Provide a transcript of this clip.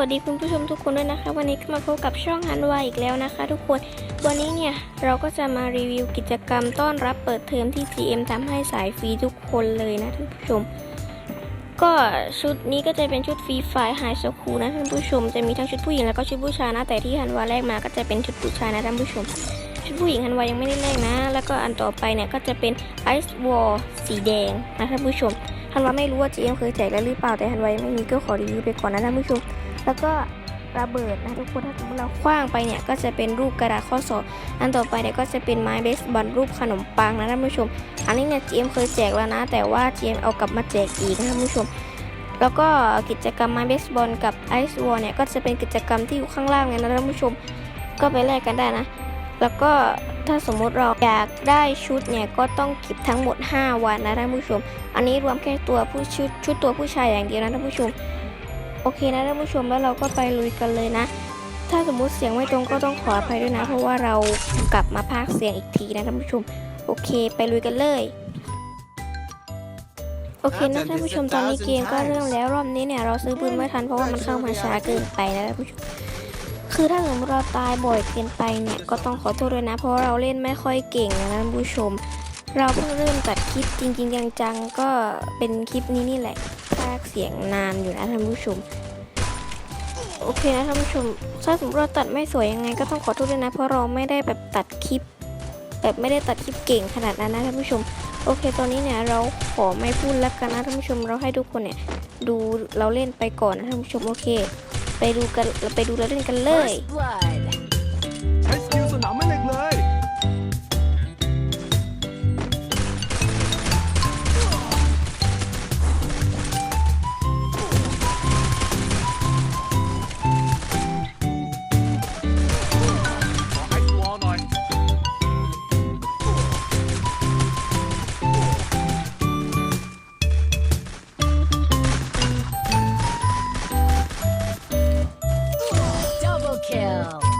วัสดีคุณผู้ชมทุกคนด้วยนะคะ วันนี้ก็มาพบกับช่องฮันวาอีกแล้วนะคะ ทุกคนวันนี้เนี่ยเราก็จะมารีวิวกิจกรรมต้อนรับเปิดเทอมที่ GM ทำให้สายฟรีทุกคนเลยนะท่านผู้ชม ก็ชุดนี้ก็จะเป็นชุดฟรีไฟไฮสคูลนะท่านผู้ชมจะมีทั้งชุดผู้หญิงแล้วก็ชุดผู้ชายนะแต่ที่ฮันวาแรกมาก็จะเป็นชุดผู้ชายนะท่านผู้ชม ชุดผู้หญิงฮันวายังไม่ได้แรกนะ แล้วก็อันต่อไปเนี่ยก็จะเป็นไอซ์วอลสีแดงนะท่านผู้ชมฮันวาไม่รู้ว่า GM เคยแจกแล้วหรือเปล่าแต่ฮันวายังไม่มีก็ขอรีวิวไปก่อนนะท่านผู้ชม แล้วก็ระเบิดนะทุกคนถ้าสมมติเราคว้างไปเนี่ยก็จะเป็นรูปกระดาษข้อสอบอันต่อไปเนี่ยก็จะเป็นไม้เบสบอลรูปขนมปังนะท่านผู้ชม อันนี้เนี่ย GM เคยแจกแล้วนะ แต่ว่า GM เอากลับมาแจกอีกนะท่านผู้ชม แล้วก็กิจกรรมไม้เบสบอลกับไอซ์วอลเนี่ยก็จะเป็นกิจกรรมที่อยู่ข้างล่างเลยนะท่านผู้ชม ก็ไปแลกกันได้นะ แล้วก็ถ้าสมมุติเราอยากได้ชุดเนี่ยก็ต้องเก็บทั้งหมด 5 วันนะท่านผู้ชม อันนี้รวมแค่ตัวผู้ชุดชุดตัวผู้ชายอย่างเดียวนะท่านผู้ชม โอเคนะท่านผู้ชมแล้วเราก็ไปลุยกันเลยนะ ถ้าสมมุติเสียงไม่ตรงก็ต้องขออภัยด้วยนะ เพราะว่าเรากลับมาพากย์เสียงอีกทีนะท่านผู้ชม โอเคไปลุยกันเลยโอเคนะท่านผู้ชมตอนนี้เกมก็เริ่มแล้วรอบนี้เนี่ยเราซื้อปืนไม่ทันเพราะว่ามันเข้ามาช้าเกินไปนะท่านผู้ชมคือถ้าสมมติเราตายบ่อยเกินไปเนี่ยก็ต้องขอโทษด้วยนะ เพราะว่าเราเล่นไม่ค่อยเก่งนะท่านผู้ชม เราเพิ่งเริ่มตัดคลิปจริง ๆ จังๆก็เป็นคลิปนี้นี่แหละพากเสียงนานอยู่นะท่านผู้ชม โอเคนะท่านผู้ชม ถ้าสมมติเราตัดไม่สวยยังไงก็ต้องขอโทษด้วยนะ เพราะเราไม่ได้แบบตัดคลิป แบบไม่ได้ตัดคลิปเก่งขนาดนั้นนะท่านผู้ชม โอเค ตอนนี้เนี่ยเราขอไม่พูดแล้วกันนะท่านผู้ชม เราให้ทุกคนเนี่ยดูเราเล่นไปก่อนนะท่านผู้ชม โอเค ไปดูกัน ไปดูเราเล่นกันเลย First blood. kill.